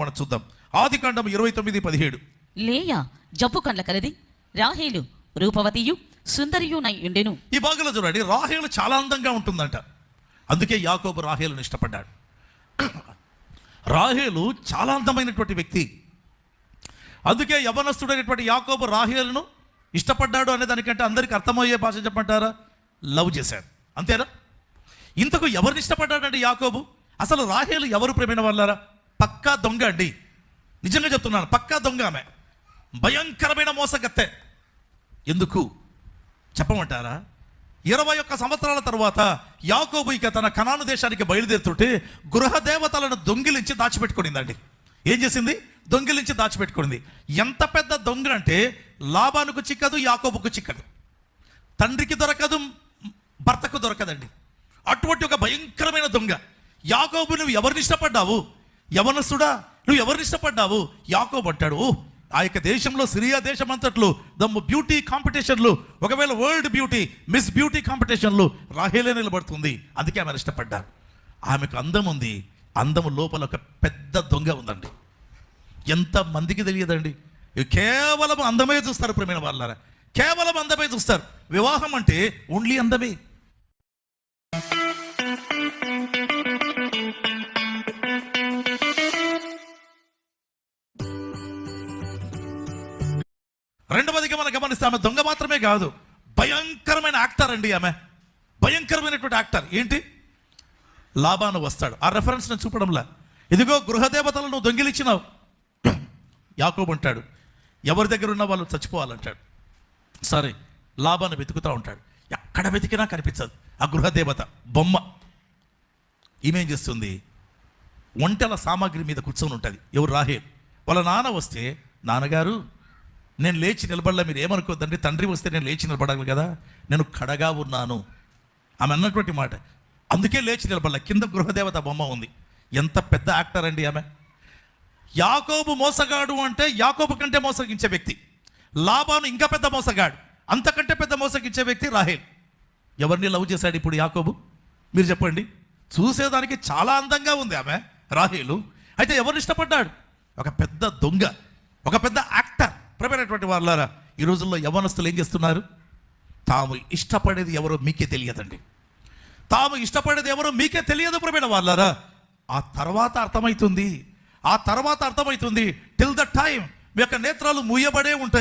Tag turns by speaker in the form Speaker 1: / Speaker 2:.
Speaker 1: మనం చూద్దాం. ఆది కాండం ఇరవై తొమ్మిది పదిహేడు.
Speaker 2: లేయా జబ్బు కండ్ల కలది. రాహేలు రూపవతియు సుందరియునై ఉండెను.
Speaker 1: ఈ భాగంలో చూడండి రాహేలు చాలా అందంగా ఉంటుందంట. అందుకే యాకోబు రాహేలును ఇష్టపడ్డాడు. రాహేలు చాలా అందమైనటువంటి వ్యక్తి. అందుకే యవనస్తుడైనటువంటి యాకోబు రాహేలును ఇష్టపడ్డాడు అనే దానికంటే అందరికీ అర్థమయ్యే భాష చెప్పంటారా లవ్ చేశాడు. అంతేనా? ఇంతకు ఎవరిని ఇష్టపడ్డాడండి యాకోబు? అసలు రాహేలు ఎవరు ప్రేమైన వాళ్ళారా పక్కా దొంగ అండి. నిజంగా చెప్తున్నాను పక్కా దొంగ ఆమె. భయంకరమైన మోసగత్తె. ఎందుకు? చెప్పమంటారా? ఇరవై ఒక్క సంవత్సరాల తర్వాత యాకోబు ఇక తన కనాను దేశానికి బయలుదేరుతుంటే గృహ దేవతలను దొంగిలించి దాచిపెట్టుకునిందండి. ఏం చేసింది? దొంగిలించి దాచిపెట్టుకుంది ఎంత పెద్ద దొంగ అంటే లాభానికి చిక్కదు యాకోబుకు చిక్కదు. తండ్రికి దొరకదు భర్తకు దొరకదండి. అటువంటి ఒక భయంకరమైన దొంగ. యాకోబు నువ్వు ఎవరిని ఇష్టపడ్డావు? యవనస్తుడా నువ్వు ఎవరిని ఇష్టపడ్డావు? యాకో పట్టాడు "ఓ, ఆ యొక్క దేశంలో సిరియా దేశం అంతట్లో దమ్ బ్యూటీ కాంపిటీషన్లు ఒకవేళ వరల్డ్ బ్యూటీ మిస్ బ్యూటీ కాంపిటీషన్లు రాహేలే నిలబడుతుంది. అందుకే ఆమెను ఇష్టపడ్డాను. ఆమెకు అందం ఉంది. అందము లోపల ఒక పెద్ద దొంగ ఉందండి. ఎంత మందికి తెలియదండి. కేవలం అందమే చూస్తారు ప్రేమైన వాళ్ళారా కేవలం అందమే చూస్తారు. వివాహం అంటే ఓన్లీ అందమే. రెండవదిగా మనం గమనిస్తే ఆమె దొంగ మాత్రమే కాదు భయంకరమైన యాక్టర్ అండి ఆమె. భయంకరమైనటువంటి యాక్టర్ ఏంటి? లాభాను వస్తాడు. ఆ రెఫరెన్స్ నేను చూపడంలా. ఇదిగో గృహదేవతలను నువ్వు దొంగిలించినావు యాకోబు అంటాడు ఎవరి దగ్గర ఉన్న వాళ్ళు చచ్చిపోవాలంటాడు. సరే లాభాన్ని వెతుకుతూ ఉంటాడు. ఎక్కడ వెతికినా కనిపించదు. ఆ గృహదేవత బొమ్మ. ఈమెం చేస్తుంది? వంటల సామాగ్రి మీద కూర్చొని ఉంటుంది. ఎవరు? రాహే వాళ్ళ నాన్న వస్తే నాన్నగారు నేను లేచి నిలబడలే మీరు ఏమనుకోద్దండి? తండ్రి వస్తే నేను లేచి నిలబడాలి కదా. నేను కడగా ఉన్నాను. ఆమె అన్నటువంటి మాట. అందుకే లేచి నిలబడలే. కింద గృహదేవత బొమ్మ ఉంది. ఎంత పెద్ద యాక్టర్ అండి ఆమె. యాకోబు మోసగాడు అంటే యాకోబు కంటే మోసగించే వ్యక్తి. లాభాను ఇంకా పెద్ద మోసగాడు. అంతకంటే పెద్ద మోసగించే వ్యక్తి రాహేల్. ఎవరిని లవ్ చేశాడు ఇప్పుడు యాకోబు? మీరు చెప్పండి. చూసేదానికి చాలా అందంగా ఉంది ఆమె రాహేలు. అయితే ఎవరిని ఇష్టపడ్డాడు? ఒక పెద్ద దొంగ. ఒక పెద్ద యాక్టర్. వారులారా ఈ రోజుల్లో యవనస్తులు ఏం చేస్తున్నారు? తాము ఇష్టపడేది ఎవరో మీకే తెలియదండి. తాము ఇష్టపడేది ఎవరో మీకే తెలియదు ప్రమేణ వాళ్ళారా ఆ తర్వాత అర్థమవుతుంది ఆ తర్వాత అర్థమవుతుంది టిల్ ద టైం మీ యొక్క నేత్రాలు మూయబడే ఉంటాయి.